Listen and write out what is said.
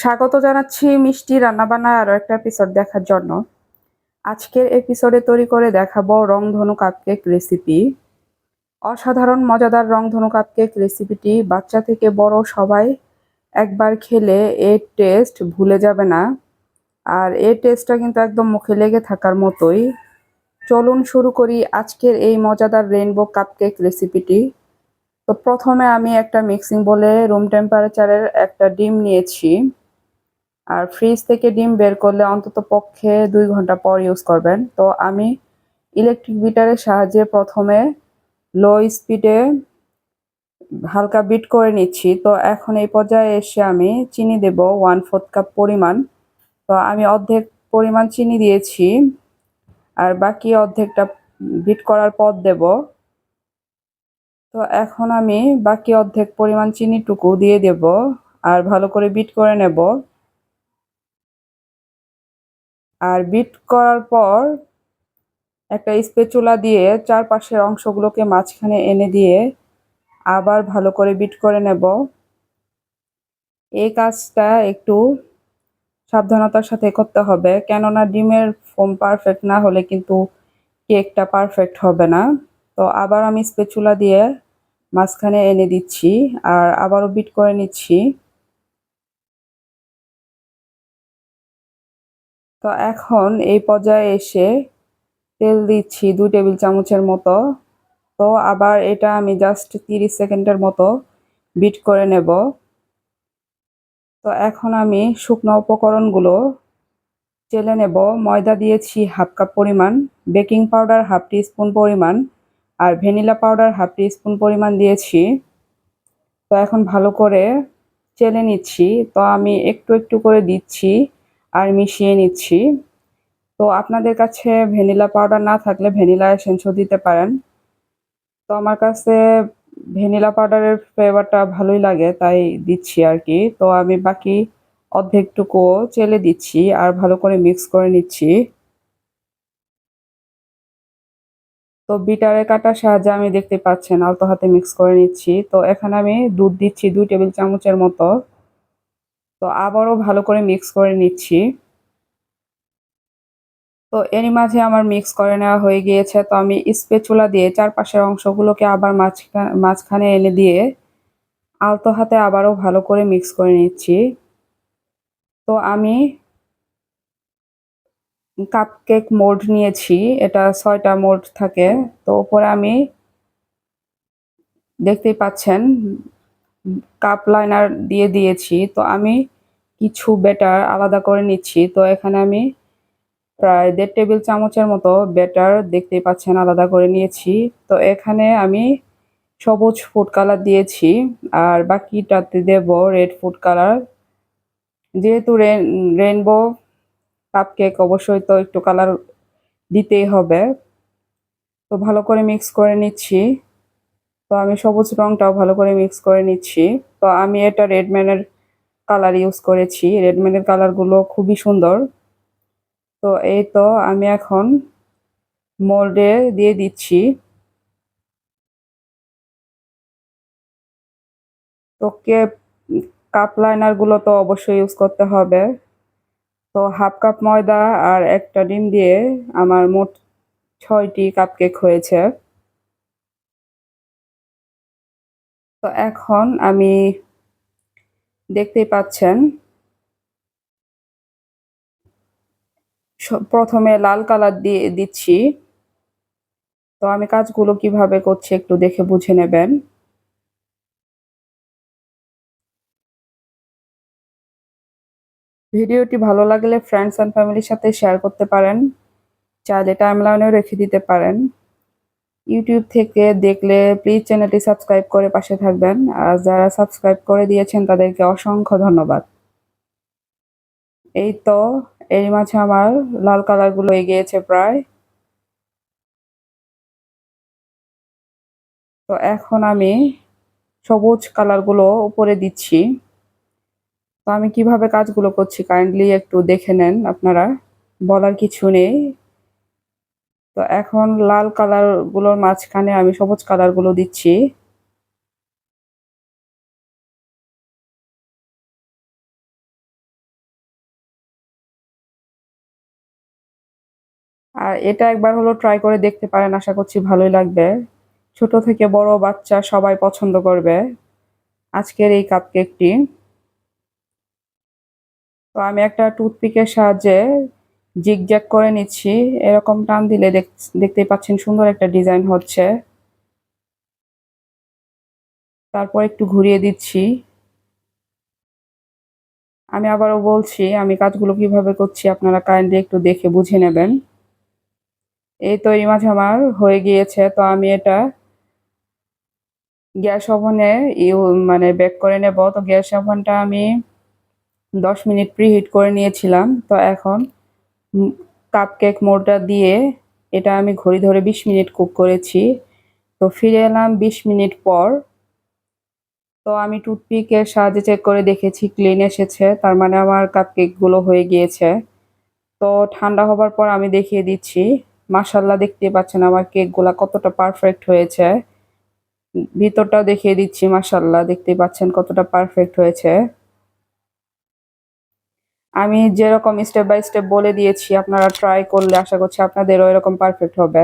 স্বাগত জানাচ্ছি মিষ্টি রান্নাবান্না আরও একটা এপিসোড দেখার জন্য। আজকের এপিসোডে তৈরি করে দেখাবো রংধনু কাপকেক রেসিপি অসাধারণ, মজাদার রংধনু কাপকেক রেসিপিটি বাচ্চা থেকে বড় সবাই একবার খেলে এর টেস্ট ভুলে যাবে না। আর এর টেস্টটা কিন্তু একদম মুখে লেগে থাকার মতোই। চলুন শুরু করি আজকের এই মজাদার রেইনবো কাপকেক রেসিপিটি তো প্রথমে আমি একটা মিক্সিং বলে রুম টেম্পারেচারের একটা ডিম নিয়েছি। আর ফ্রিজ থেকে ডিম বের করলে অন্তত পক্ষে দুই ঘণ্টা পর ইউজ করবেন। তো আমি ইলেকট্রিক বিটারের সাহায্যে প্রথমে লো স্পিডে হালকা বিট করে নিচ্ছি। তো এখন এই পর্যায়ে এসে আমি চিনি দেব ওয়ান ফোর্থ কাপ পরিমাণ। তো আমি অর্ধেক পরিমাণ চিনি দিয়েছি আর বাকি অর্ধেকটা বিট করার পর দেব। তো এখন আমি বাকি অর্ধেক পরিমাণ চিনিটুকু দিয়ে দেব আর ভালো করে বিট করে নেব। আর বিট করার পর একটা স্পেচুলা দিয়ে চারপাশের অংশগুলোকে মাঝখানে এনে দিয়ে আবার ভালো করে বিট করে নেব। এই কাজটা একটু সাবধানতার সাথে করতে হবে, কেননা ডিমের ফোম পারফেক্ট না হলে কিন্তু কেকটা পারফেক্ট হবে না। তো আবার আমি স্পেচুলা দিয়ে মাঝখানে এনে দিচ্ছি আর আবারও বিট করে নিচ্ছি। তো এখন এই পর্যায়ে এসে তেল দিচ্ছি দু টেবিল চামচের মতো। তো আবার এটা আমি জাস্ট তিরিশ সেকেন্ডের মতো বিট করে নেব। তো এখন আমি শুকনো উপকরণগুলো চেলে নেব। ময়দা দিয়েছি হাফ কাপ পরিমাণ, baking powder half teaspoon পরিমাণ, আর vanilla powder half teaspoon পরিমাণ দিয়েছি। তো এখন ভালো করে চেলে নিচ্ছি। তো আমি একটু একটু করে দিচ্ছি। আর মিশিয়ে নিচ্ছি। তো আপনাদের কাছে ভ্যানিলা পাউডার না থাকলে ভ্যানিলা এসেন্সও দিতে পারেন। তো আমার কাছে ভ্যানিলা পাউডারের ফ্লেভারটা ভালোই লাগে, তাই দিচ্ছি আর কি। তো আমি বাকি অর্ধেকটুকুও চেলে দিচ্ছি আর ভালো করে মিক্স করে নিচ্ছি। তো বিটারে কাটার সাহায্যে আমি দেখতে পাচ্ছেন, আলতো হাতে মিক্স করে নিচ্ছি। তো এখানে আমি দুধ দিচ্ছি দুই টেবিল চামচের মতো। তো আবারও ভালো করে মিক্স করে নিচ্ছি। তো এরই মাঝে আমার মিক্স করে নেওয়া হয়ে গিয়েছে। তো আমি স্পেচুলা দিয়ে চারপাশের অংশগুলোকে আবার মাঝখানে মাঝখানে এনে দিয়ে আলতো হাতে আবারও ভালো করে মিক্স করে নিচ্ছি। তো আমি কাপকেক মোল্ড নিয়েছি। এটা ছয়টা মোল্ড থাকে। তো ওপরে আমি দেখতেই পাচ্ছেন কাপ লাইনার দিয়ে দিয়েছি। তো আমি কিছু বেটার আলাদা করে নিচ্ছি। তো এখানে আমি প্রায় দেড় টেবিল চামচের মতো বেটার দেখতেই পাচ্ছেন, আলাদা করে নিয়েছি। তো এখানে আমি সবুজ ফুড কালার দিয়েছি। আর বাকিটাতে দেব রেড ফুড কালার যেহেতু রেন রেনবো কাপকেক অবশ্যই তো একটু কালার দিতেই হবে। তো ভালো করে মিক্স করে নিচ্ছি। তো আমি সবুজ রংটাও ভালো করে মিক্স করে নিচ্ছি। তো আমি এটা রেডম্যানের কালার ইউজ করেছি। রেডম্যানের কালারগুলো খুবই সুন্দর। তো এই তো আমি এখন মোল্ডে দিয়ে দিচ্ছি। তো কে কাপ লাইনারগুলো তো অবশ্যই ইউজ করতে হবে। তো হাফ কাপ ময়দা আর একটা ডিম দিয়ে আমার মোট ছয়টি কাপ কেক হয়েছে। তো এখন আমি দেখতেই পাচ্ছেন প্রথমে লাল কালার দিয়ে দিচ্ছি। তো আমি কাজগুলো কীভাবে করছি একটু দেখে বুঝে নেবেন। ভিডিওটি ভালো লাগলে ফ্রেন্ডস অ্যান্ড ফ্যামিলির সাথে শেয়ার করতে পারেন। চাইলে টাইমলাইনেও রেখে দিতে পারেন। ইউটিউব থেকে দেখলে প্লিজ চ্যানেলটি সাবস্ক্রাইব করে পাশে থাকবেন। আর যারা সাবস্ক্রাইব করে দিয়েছেন, তাদেরকে অসংখ্য ধন্যবাদ। এই তো, এর মাঝে আমার লাল কালারগুলো হয়ে গিয়েছে প্রায়। তো এখন আমি সবুজ কালারগুলো উপরে দিচ্ছি। তো আমি কীভাবে কাজগুলো করছি কাইন্ডলি একটু দেখে নেন আপনারা। বলার কিছু নেই। তো এখন লাল কালারগুলোর মাঝখানে আমি সবুজ কালারগুলো দিচ্ছি। আর এটা একবার হলো ট্রাই করে দেখতে পারেন, আশা করছি ভালোই লাগবে। ছোট থেকে বড় বাচ্চা সবাই পছন্দ করবে। আজকের এই কাপ কেকটি তো আমি একটা টুথপিকের সাহায্যে জিগজ্যাগ করে নিচ্ছি। এরকম টান দিলে দেখতেই পাচ্ছেন সুন্দর একটা ডিজাইন হচ্ছে। তারপর একটু ঘুরিয়ে দিচ্ছি। আমি আবারও বলছি, আমি কাজগুলো কীভাবে করছি আপনারা কাইন্ডলি একটু দেখে বুঝে নেবেন। এই তৈরি মাছ আমার হয়ে গিয়েছে, তো আমি এটা গ্যাস ওভেনে মানে বেক করে নেব। তো গ্যাস ওভেনটা আমি দশ মিনিট প্রিহিট করে নিয়েছিলাম, তো এখন কাপ কেক মোড়টা দিয়ে এটা আমি ঘড়ি ধরে বিশ মিনিট কুক করেছি। তো ফিরে এলাম বিশ মিনিট পর। তো আমি টুথপিকের সাহায্যে চেক করে দেখেছি ক্লিন এসেছে, তার মানে আমার কাপকেকগুলো হয়ে গিয়েছে। তো ঠান্ডা হবার পর আমি দেখিয়ে দিচ্ছি মাসাল্লাহ দেখতে পাচ্ছেন আমার কেকগুলা কতটা পারফেক্ট হয়েছে। ভিতরটাও দেখিয়ে দিচ্ছি মাসাল্লাহ দেখতে পাচ্ছেন কতটা পারফেক্ট হয়েছে। আমি যেরকম স্টেপ বাই স্টেপ বলে দিয়েছি, আপনারা ট্রাই করলে আশা করছি আপনাদেরও এরকম পারফেক্ট হবে।